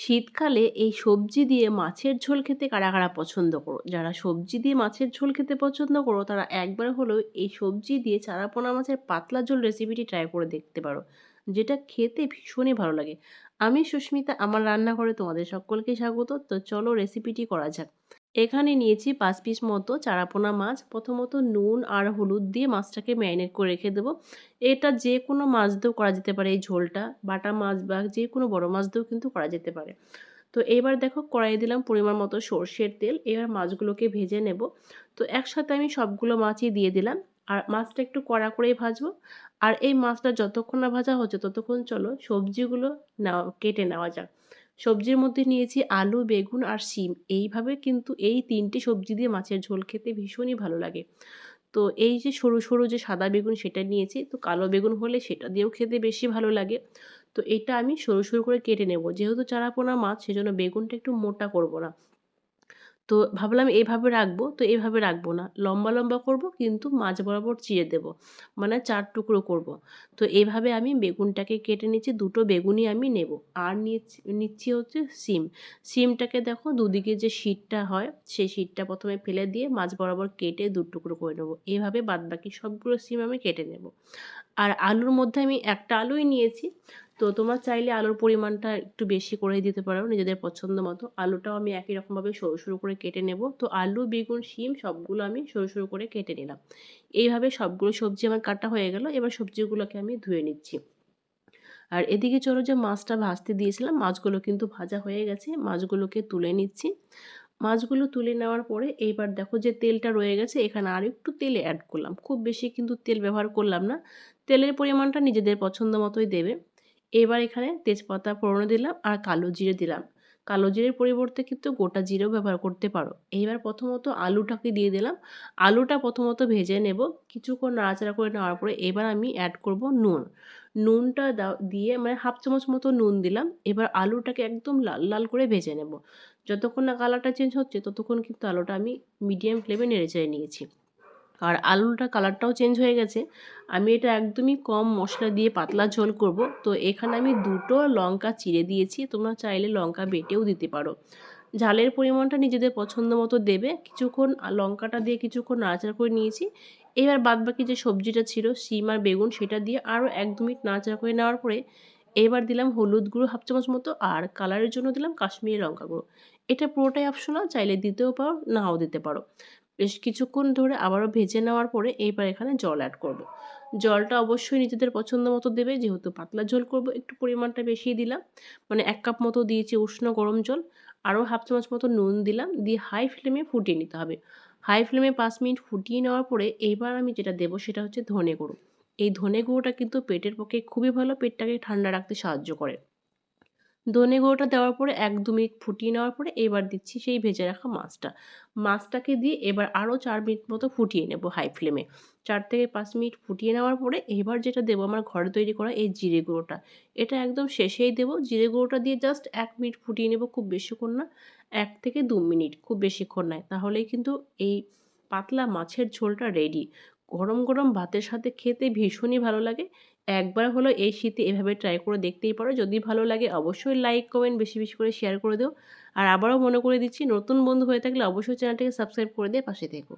শীতকালে এই সবজি দিয়ে মাছের ঝোল খেতে কারা কারা পছন্দ করো? যারা সবজি দিয়ে মাছের ঝোল খেতে পছন্দ করো, তারা একবার হলেও এই সবজি দিয়ে চারাপোনা মাছের পাতলা ঝোল রেসিপিটি ট্রাই করে দেখতে পারো। যেটা খেতে ভীষণই ভালো লাগে। আমি সুস্মিতা, আমার রান্নাঘরে তোমাদের সকলকে স্বাগত। তো চলো রেসিপিটি করা যাক। এখানে নিয়েছি পাঁচ পিস মতো চারাপোনা মাছ। প্রথমত নুন আর হলুদ দিয়ে মাছটাকে ম্যারিনেট করে রেখে দেবো। এটা যে কোনো মাছ দিয়েও করা যেতে পারে এই ঝোলটা। বাটা মাছ বা যে কোনো বড় মাছ দিয়েও কিন্তু করা যেতে পারে। তো এবার দেখো কড়াই দিলাম পরিমাণ মতো সর্ষের তেল। এবার মাছগুলোকে ভেজে নেব। তো একসাথে আমি সবগুলো মাছই দিয়ে দিলাম। আর মাছটা একটু কড়া করেই ভাজবো। আর এই মাছটা যতক্ষণ না ভাজা হচ্ছে ততক্ষণ চলো সবজিগুলো নেওয়া কেটে নেওয়া যাক। সবজির মধ্যে নিয়েছি আলু, বেগুন আর শিম। এইভাবে কিন্তু এই তিনটি সবজি দিয়ে মাছের ঝোল খেতে ভীষণই ভালো লাগে। তো এই যে সরু সরু যে সাদা বেগুন সেটা নিয়েছি, তো কালো বেগুন হলে সেটা দিয়েও খেতে বেশি ভালো লাগে। তো এটা আমি সরু সরু করে কেটে নেব। যেহেতু চারাপোনা মাছ, সেজন্য বেগুনটা একটু মোটা করব না। তো ভাবলাম এইভাবে রাখব, তো এইভাবে রাখব না। লম্বা লম্বা করব, কিন্তু মাঝ বরাবর চিড়ে দেব। মানে চার টুকরো করব। তো এইভাবে আমি বেগুনটাকে কেটে নিচ্ছি, দুটো বেগুনই আমি নেব। আর নিচ্ছি হচ্ছে সিম সিমটাকে দেখো দুদিকে যে শীটটা হয়, সেই শীটটা প্রথমে ফেলে দিয়ে মাছ বরাবর কেটে দু টুকরো করে নেব। এইভাবে বাদবাকি সবগুলো সিম আমি কেটে নেব। আর আলুর মধ্যে আমি একটা আলুই নিয়েছি। তো তোমরা চাইলে আলুর পরিমাণটা একটু বেশি করে দিতে পারো নিজেদের পছন্দ মতো। আলুটাও আমি একই রকমভাবে সরু সরু করে কেটে নেব। তো আলু, বেগুন, শিম সবগুলো আমি সরু সরু করে কেটে নিলাম। এইভাবে সবগুলো সবজি আমার কাটা হয়ে গেল। এবার সবজিগুলোকে আমি ধুয়ে নিচ্ছি। আর এদিকে চলো যে মাছটা ভাজতে দিয়েছিলাম, মাছগুলো কিন্তু ভাজা হয়ে গেছে। মাছগুলোকে তুলে নিচ্ছি। মাছগুলো তুলে নেওয়ার পরে এইবার দেখো যে তেলটা রয়ে গেছে, এখানে আর একটু তেল অ্যাড করলাম। খুব বেশি কিন্তু তেল ব্যবহার করলাম না। তেলের পরিমাণটা নিজেদের পছন্দ মতোই দেবে। এবার এখানে তেজপাতা ফোড়নে দিলাম আর কালো জিরে দিলাম। কালো জিরের পরিবর্তে কিন্তু গোটা জিরেও ব্যবহার করতে পারো। এইবার প্রথমত আলুটাকে দিয়ে দিলাম। আলুটা প্রথমত ভেজে নেব। কিছুক্ষণ নাড়াচাড়া করে নেওয়ার পরে এবার আমি অ্যাড করব নুন। নুনটা দিয়ে মানে হাফ চামচ মতো নুন দিলাম। এবার আলুটাকে একদম লাল লাল করে ভেজে নেব। যতক্ষণ না কালারটা চেঞ্জ হচ্ছে, ততক্ষণ কিন্তু আলুটা আমি মিডিয়াম ফ্লেমে নেড়ে চেড়ে নিয়েছি। আর আলুটা কালারটাও চেঞ্জ হয়ে গেছে। আমি এটা একদমই কম মশলা দিয়ে পাতলা ঝোল করব। তো এখানে আমি দুটো লঙ্কা চিড়ে দিয়েছি। তোমরা চাইলে লঙ্কা বেটেও দিতে পারো। ঝালের পরিমাণটা নিজেদের পছন্দ মতো দেবে। কিছুক্ষণ লঙ্কাটা দিয়ে কিছুক্ষণ নাড়াচাড়া করে নিয়েছি। এবার বাদবাকি যে সবজিটা ছিল, শিম আর বেগুন, সেটা দিয়ে আরও এক দু মিনিট নাড়াচাড়া করে নেওয়ার পরে এবার দিলাম হলুদ গুঁড়ো হাফ চামচ মতো আর কালারের জন্য দিলাম কাশ্মীরি লঙ্কা গুঁড়ো। এটা পুরোটাই অপশনাল চাইলে দিতেও পারো, নাও দিতে পারো। বেশ কিছুক্ষণ ধরে আবারও ভেজে নেওয়ার পরে এইবার এখানে জল অ্যাড করব। জলটা অবশ্যই নিজেদের পছন্দ মতো দেবে, যেহেতু পাতলা ঝোল করব, একটু পরিমাণটা বেশি দিলাম। মানে এক কাপ মতো দিয়েছি উষ্ণ গরম জল, আরও হাফ চামচ মতো নুন দিলাম, দিয়ে হাই ফ্লেমে ফুটিয়ে নিতে হবে। হাই ফ্লেমে পাঁচ মিনিট ফুটিয়ে নেওয়ার পরে এইবার আমি যেটা দেবো সেটা হচ্ছে ধনে গুঁড়ো। এই ধনে গুঁড়োটা কিন্তু পেটের পক্ষে খুবই ভালো, পেটটাকে ঠান্ডা রাখতে সাহায্য করে। ধনে গুঁড়োটা দেওয়ার পরে এক দু মিনিট ফুটিয়ে নেওয়ার পরে এবার দিচ্ছি সেই ভেজে রাখা মাছটা। মাছটাকে দিয়ে এবার আরও চার মিনিট মতো ফুটিয়ে নেব হাই ফ্লেমে চার থেকে পাঁচ মিনিট ফুটিয়ে নেওয়ার পরে এবার যেটা দেবো আমার ঘরে তৈরি করা এই জিরে গুঁড়োটা। এটা একদম শেষেই দেবো। জিরে গুঁড়োটা দিয়ে জাস্ট এক মিনিট ফুটিয়ে নেব খুব বেশিক্ষণ না। এক থেকে দু মিনিট খুব বেশিক্ষণ নয়। তাহলেই কিন্তু এই পাতলা মাছের ঝোলটা রেডি গরম গরম ভাতের সাথে খেতে ভীষণই ভালো লাগে। একবার হলো এই শীতে এভাবে ট্রাই করে দেখতেই পারো। যদি ভালো লাগে অবশ্যই লাইক কমেন্ট বেশি বেশি করে শেয়ার করে দিও। আর আবারও মনে করে দিচ্ছি, নতুন বন্ধু হয়ে থাকলে অবশ্যই চ্যানেলটিকে সাবস্ক্রাইব করে দিয়ে পাশে থেকো।